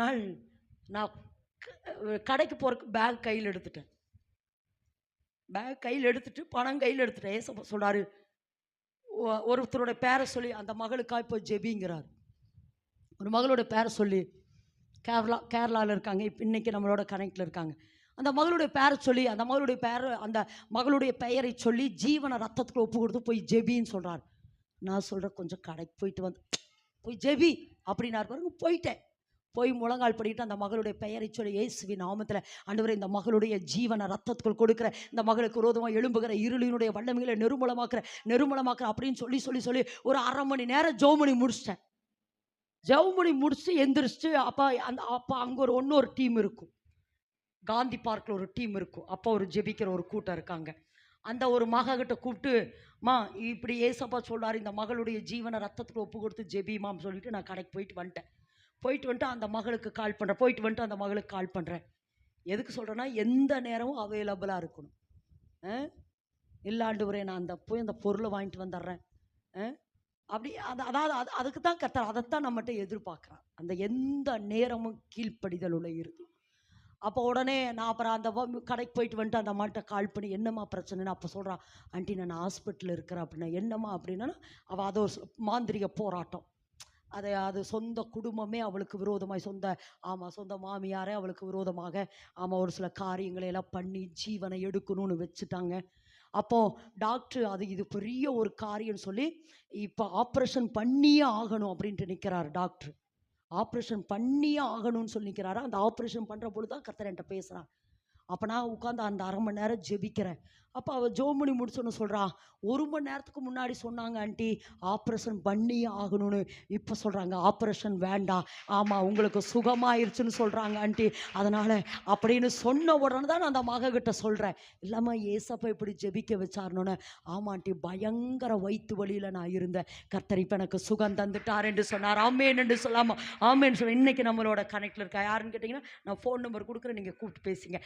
நாள் நான் கடைக்கு போகிறக்கு பேக் கையில் எடுத்துட்டேன். பேக் கையில் எடுத்துட்டு பணம் கையில் எடுத்துட்டேன். ஏசப்பா சொல்கிறாரு ஒருத்தரோட பேரை சொல்லி அந்த மகளுக்காக இப்போ ஜெபிங்கிறார். ஒரு மகளோட பேரை சொல்லி கேரளா கேரளாவில் இருக்காங்க. இப்போ இன்றைக்கி நம்மளோட கனெக்டில் இருக்காங்க. அந்த மகளுடைய பேரை சொல்லி அந்த மகளுடைய பேரை அந்த மகளுடைய பெயரை சொல்லி ஜீவனை ரத்தத்துக்கு ஒப்பு கொடுத்து போய் ஜெபின்னு சொல்கிறார் நான் சொல்கிறேன் கொஞ்சம் கடைக்கு போயிட்டு வந்து போய் ஜெபி அப்படின்னாரு பாருங்க போயிட்டேன். போய் முழங்கால் படிக்கிட்டு அந்த மகளுடைய பெயரை சொல்லி இயேசுவின் நாமத்தில் அன்றுவரை இந்த மகளுடைய ஜீவனை ரத்தத்துக்குள் கொடுக்குற இந்த மகளுக்கு விரோதமாக எழும்புகிற இருளினுடைய வல்லமைகளை நெருமலமாக்குற நெருமலமாக்குற அப்படின்னு சொல்லி சொல்லி சொல்லி ஒரு அரை மணி நேரம் ஜோமணி முடிச்சிட்டேன். ஜவுமணி முடிச்சு எந்திரிச்சு அப்போ அந்த அப்போ அங்கே ஒரு இன்னொரு டீம் இருக்கும். காந்தி பார்க்கில் ஒரு டீம் இருக்கும். அப்போ ஒரு ஜெபிக்கிற ஒரு கூட்டம் இருக்காங்க. அந்த ஒரு மகக்கிட்ட கூப்பிட்டு மா இப்படி ஏசப்பா சொல்கிறார் இந்த மகளுடைய ஜீவனை ரத்தத்துக்கு ஒப்பு கொடுத்து ஜெபிமாம் சொல்லிட்டு நான் கடைக்கு போயிட்டு வந்துட்டேன். போயிட்டு வந்துட்டு அந்த மகளுக்கு கால் பண்ணுறேன் போயிட்டு வந்துட்டு அந்த மகளுக்கு கால் பண்ணுறேன் எதுக்கு சொல்கிறேன்னா எந்த நேரமும் அவைலபிளாக இருக்கணும். ஆ? இல்லாண்டு வரேன் நான் அந்த போய் அந்த பொருளை வாங்கிட்டு வந்துடுறேன். ஆ? அப்படி அது அதாவது அது அதுக்கு தான் கத்தர் அதைத்தான் நம்மகிட்ட எதிர்பார்க்குறான் அந்த எந்த நேரமும் கீழ்ப்படிதல் உள்ள இருக்கு அப்போ உடனே நான் அப்புறம் அந்த வ- கடைக்கு போயிட்டு வந்துட்டு அந்த அம்மாட்ட கால் பண்ணி என்னம்மா பிரச்சனைன்னு? அப்போ சொல்கிறான் ஆண்டி நான் ஹாஸ்பிட்டலில் இருக்கிறேன் அப்படின்னா என்னம்மா அப்படின்னா அவள் அது ஒரு மாந்திரிக போராட்டம். அதை அது சொந்த குடும்பமே அவளுக்கு விரோதமாய் சொந்த ஆமாம் சொந்த மாமியாரே அவளுக்கு விரோதமாக ஆமாம் ஒரு சில காரியங்களை எல்லாம் பண்ணி ஜீவனை எடுக்கணும்னு வச்சுட்டாங்க. அப்போ டாக்டர் அது இது பெரிய ஒரு காரியம்னு சொல்லி இப்போ ஆப்ரேஷன் பண்ணியே ஆகணும் அப்படின்ட்டு நிற்கிறார் டாக்டர் ஆப்ரேஷன் பண்ணியே ஆகணும்னு சொல்லி நிற்கிறாரு அந்த ஆப்ரேஷன் பண்ணுற பொழுது தான் கர்த்தர் என்கிட்ட பேசுகிறான் அப்போ நான் உட்காந்து அந்த அரை மணி நேரம் ஜெபிக்கிறேன். அப்போ அவள் ஜோமணி முடிச்சோன்னு சொல்கிறா ஒரு மணி நேரத்துக்கு முன்னாடி சொன்னாங்க ஆண்டி ஆப்ரேஷன் பண்ணியே ஆகணும்னு. இப்போ சொல்கிறாங்க ஆப்ரேஷன் வேண்டாம் ஆமாம் உங்களுக்கு சுகமாயிருச்சுன்னு சொல்கிறாங்க ஆண்டி. அதனால் அப்படின்னு சொன்ன உடனே தான் நான் அந்த மகக்கிட்ட சொல்கிறேன் இல்லாமல் ஏசப்பா இப்படி ஜெபிக்க வச்சாருனோன்னு. ஆமாம் ஆண்டி பயங்கர வயிற்று வழியில் நான் இருந்தேன். கர்த்தர் இப்போ எனக்கு சுகம் தந்துட்டார் என்று சொன்னார். ஆமேன் என்று சொல்லாமல் ஆமேன்னு சொல்ல இன்னைக்கு நம்மளோட கனெக்டில் இருக்கா? யாருன்னு கேட்டிங்கன்னா நான் ஃபோன் நம்பர் கொடுக்குறேன் நீங்கள் கூப்பிட்டு பேசுங்க.